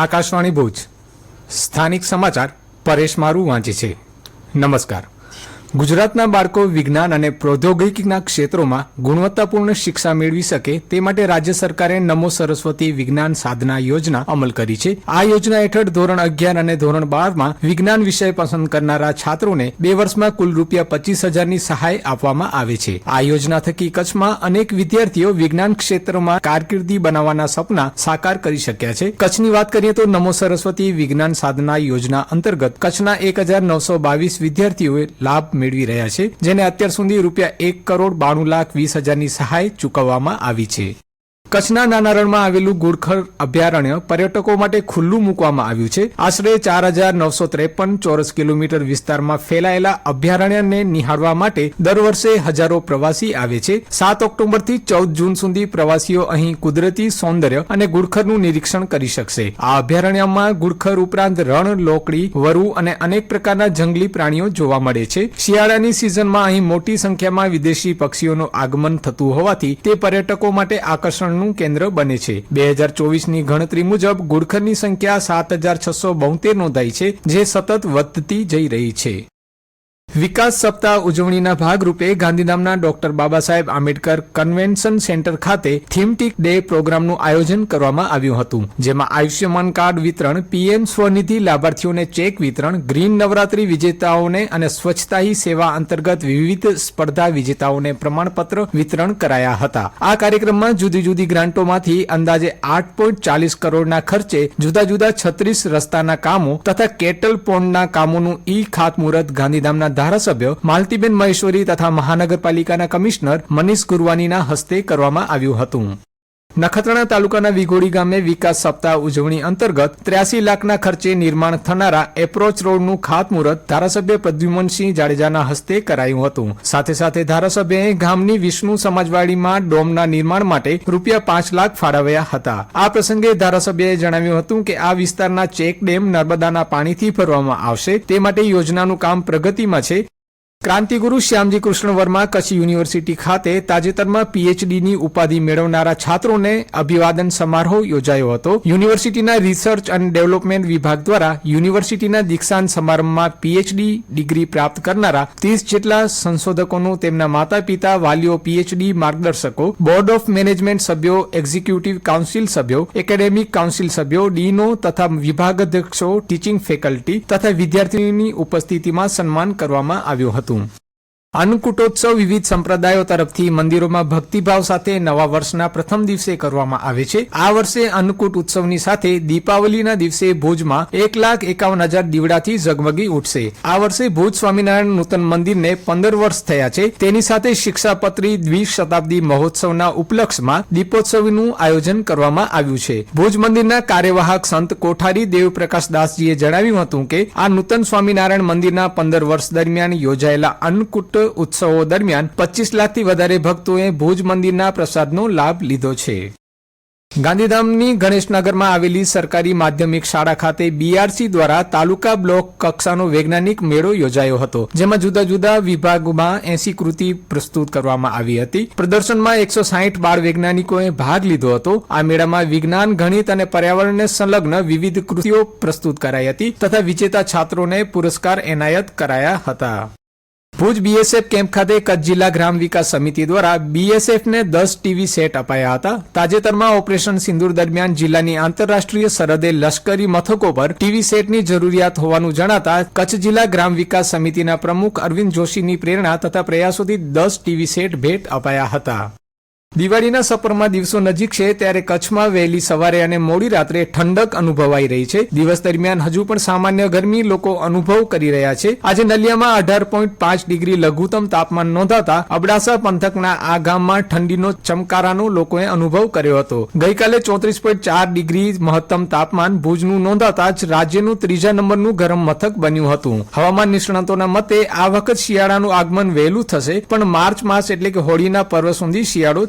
આકાશવાણી ભુજ. સ્થાનિક સમાચાર પરેશ મારું વાંચે છે. નમસ્કાર. ગુજરાતના બાળકો વિજ્ઞાન અને પ્રૌદ્યોગિકના ક્ષેત્રોમાં ગુણવત્તાપૂર્ણ શિક્ષા મેળવી શકે તે માટે રાજ્ય સરકારે નમો સરસ્વતી વિજ્ઞાન સાધના યોજના અમલ કરી છે. આ યોજના હેઠળ ધોરણ અગિયાર અને ધોરણ બારમાં વિજ્ઞાન વિષય પસંદ કરનારા છાત્રોને બે વર્ષમાં કુલ રૂપિયા પચીસ હજારની સહાય આપવામાં આવે છે. આ યોજના થકી કચ્છમાં અનેક વિદ્યાર્થીઓ વિજ્ઞાન ક્ષેત્રમાં કારકિર્દી બનાવવાના સપના સાકાર કરી શક્યા છે. કચ્છની વાત કરીએ તો નમો સરસ્વતી વિજ્ઞાન સાધના યોજના અંતર્ગત કચ્છના એક હજાર નવસો બાવીસ વિદ્યાર્થીઓએ લાભ મેળવી રહ્યા છે, જેને અત્યાર સુધી રૂપિયા એક કરોડ બાણું લાખ વીસ હજારની સહાય ચૂકવવામાં આવી છે. કચ્છના નાના રણમાં આવેલું ગુડખર અભયારણ્ય પર્યટકો માટે ખુલ્લું મૂકવામાં આવ્યું છે. આશરે ચાર હજાર નવસો ત્રેપન ચોરસ કિલોમીટર વિસ્તારમાં ફેલાયેલા અભયારણ્યને નિહાળવા માટે દર વર્ષે હજારો પ્રવાસી આવે છે. સાત ઓક્ટોબરથી ચૌદ જૂન સુધી પ્રવાસીઓ અહીં કુદરતી સૌંદર્ય અને ગુડખરનું નિરીક્ષણ કરી શકશે. આ અભયારણ્યમાં ગુડખર ઉપરાંત રણ, લોકડી, વરુ અને અનેક પ્રકારના જંગલી પ્રાણીઓ જોવા મળે છે. શિયાળાની સિઝનમાં અહીં મોટી સંખ્યામાં વિદેશી પક્ષીઓનું આગમન થતું હોવાથી તે પર્યટકો માટે આકર્ષણનું કેન્દ્ર બને છે. બે હજાર ચોવીસની ગણતરી મુજબ ગુડખરની સંખ્યા સાત હજાર છસો બોતેર નોંધાઈ છે, જે સતત વધતી જઈ રહી છે. વિકાસ સપ્તાહ ઉજવણીના ભાગરૂપે ગાંધીધામના doctor Baba Saheb Ambedkar convention centre ખાતે થીમટિક ડે પ્રોગ્રામનું આયોજન કરવામાં આવ્યું હતું, જેમાં આયુષ્યમાન કાર્ડ વિતરણ, પીએમ સ્વનિધિ લાભાર્થીઓને ચેક વિતરણ, ગ્રીન નવરાત્રી વિજેતાઓને અને સ્વચ્છતા હી સેવા અંતર્ગત વિવિધ સ્પર્ધા વિજેતાઓને પ્રમાણપત્ર વિતરણ કરાયા હતા. આ કાર્યક્રમમાં જુદી જુદી ગ્રાન્ટોમાંથી અંદાજે આઠ પોઈન્ટ ચાલીસ કરોડના ખર્ચે જુદા જુદા છત્રીસ રસ્તાના કામો તથા કેટલ પોન્ડના કામોનું ઈ ખાતમુહૂર્ત ગાંધીધામના ધારાસભ્ય માલતીબેન મહેશ્વરી તથા મહાનગરપાલિકાના કમિશનર મનીષ ગુરવાનીના હસ્તે કરવામાં આવ્યું હતું. નખત્રાણા તાલુકાના વિઘોડી ગામે વિકાસ સપ્તાહ ઉજવણી અંતર્ગત ત્ર્યાસી લાખના ખર્ચે નિર્માણ થનારા એપ્રોચ રોડનું ખાતમુહૂર્ત ધારાસભ્ય પ્રદ્યુમનસિંહ જાડેજાના હસ્તે કરાયું હતું. સાથે સાથે ધારાસભ્યએ ગામની વિષ્ણુ સમાજવાડીમાં ડોમના નિર્માણ માટે રૂપિયા પાંચ લાખ ફાળવ્યા હતા. આ પ્રસંગે ધારાસભ્યએ જણાવ્યું હતું કે આ વિસ્તારના ચેક ડેમ નર્મદાના પાણીથી ભરવામાં આવશે. તે માટે યોજનાનું કામ પ્રગતિમાં છે. ક્રાંતિગુરુ શ્યામજી કૃષ્ણ વર્મા કચ્છ યુનિવર્સિટી ખાતે તાજેતરમાં પીએચડીની ઉપાધિ મેળવનારા છાત્રોને અભિવાદન સમારોહ યોજાયો હતો. યુનિવર્સિટીના રિસર્ચ અને ડેવલપમેન્ટ વિભાગ દ્વારા યુનિવર્સિટીના દીક્ષાંત સમારંભમાં પીએચડી ડિગ્રી પ્રાપ્ત કરનારા ત્રીસ જેટલા સંશોધકોનું તેમના માતા પિતા વાલીઓ, પીએચડી માર્ગદર્શકો, બોર્ડ ઓફ મેનેજમેન્ટ સભ્યો, એક્ઝિક્યુટિવ કાઉન્સિલ સભ્યો, એકેડેમિક કાઉન્સિલ સભ્યો, ડીનો તથા વિભાગાધ્યક્ષો, ટીચિંગ ફેકલ્ટી તથા વિદ્યાર્થીઓની ઉપસ્થિતિમાં સન્માન કરવામાં આવ્યું હતું. Atum. અન્નકૂટોત્સવ વિવિધ સંપ્રદાયો તરફથી મંદિરોમાં ભક્તિભાવ સાથે નવા વર્ષના પ્રથમ દિવસે કરવામાં આવે છે. આ વર્ષે અન્નકૂટ ઉત્સવની સાથે દીપાવલીના દિવસે ભુજમાં એક લાખ એકાવન હજાર દીવડાથી ઝગમગી ઉઠશે. આ વર્ષે ભુજ સ્વામિનારાયણ નૂતન મંદિરને પંદર વર્ષ થયા છે. તેની સાથે શિક્ષાપત્રી દ્વિશતાબ્દી મહોત્સવના ઉપલક્ષમાં દીપોત્સવનું આયોજન કરવામાં આવ્યું છે. ભુજ મંદિરના કાર્યવાહક સંત કોઠારી દેવપ્રકાશ દાસજીએ જણાવ્યું હતું કે, આ નૂતન સ્વામિનારાયણ મંદિરના પંદર વર્ષ દરમિયાન યોજાયેલા અન્નકૂટ ઉત્સવો દરમિયાન પચીસ લાખથી વધારે ભક્તોએ ભુજ મંદિરના પ્રસાદનો લાભ લીધો છે. ગાંધીધામની ગણેશનગરમાં આવેલી સરકારી માધ્યમિક શાળા ખાતે બીઆરસી દ્વારા તાલુકા બ્લોક કક્ષાનો વૈજ્ઞાનિક મેળો યોજાયો હતો, જેમાં જુદા જુદા વિભાગમાં એસી કૃતિ પ્રસ્તુત કરવામાં આવી હતી. પ્રદર્શનમાં એકસો સાહીઠ બાળ વૈજ્ઞાનિકોએ ભાગ લીધો હતો. આ મેળામાં વિજ્ઞાન, ગણિત અને પર્યાવરણને સંલગ્ન વિવિધ કૃતિઓ પ્રસ્તુત કરાઈ હતી તથા વિજેતા છાત્રોને પુરસ્કાર એનાયત કરાયા હતા. ભુજ બીએસએફ કેમ્પ ખાતે કચ્છ જિલ્લા ગ્રામ વિકાસ સમિતિ દ્વારા બીએસએફને દસ ટીવી સેટ અપાયા હતા. તાજેતરમાં ઓપરેશન સિંદૂર દરમિયાન જિલ્લાની આંતરરાષ્ટ્રીય સરહદે લશ્કરી મથકો પર ટીવી સેટની જરૂરિયાત હોવાનું જણાતા કચ્છ જિલ્લા ગ્રામ વિકાસ સમિતિના પ્રમુખ અરવિંદ જોશીની પ્રેરણા તથા પ્રયાસોથી દસ ટીવી સેટ ભેટ અપાયા હતા. દિવાળીના સપરમાં દિવસો નજીક છે ત્યારે કચ્છમાં વહેલી સવારે અને મોડી રાત્રે ઠંડક અનુભવાઈ રહી છે. દિવસ દરમિયાન હજુ પણ સામાન્ય ગરમી લોકો અનુભવ કરી રહ્યા છે. આજે નલિયામાં અઢાર પોઈન્ટ પાંચ ડિગ્રી લઘુત્તમ તાપમાન નોંધાતા અબડાસા પંથકના આ ગામમાં ઠંડીનો ચમકારાનો લોકોએ અનુભવ કર્યો હતો. ગઈકાલે ચોત્રીસ પોઈન્ટ ચાર ડિગ્રી મહત્તમ તાપમાન ભુજનું નોંધાતા જ રાજ્યનું ત્રીજા નંબરનું ગરમ મથક બન્યું હતું. હવામાન નિષ્ણાતોના મતે આ વખત શિયાળાનું આગમન વહેલું થશે, પણ માર્ચ માસ એટલે કે હોળીના પર્વ સુધી શિયાળો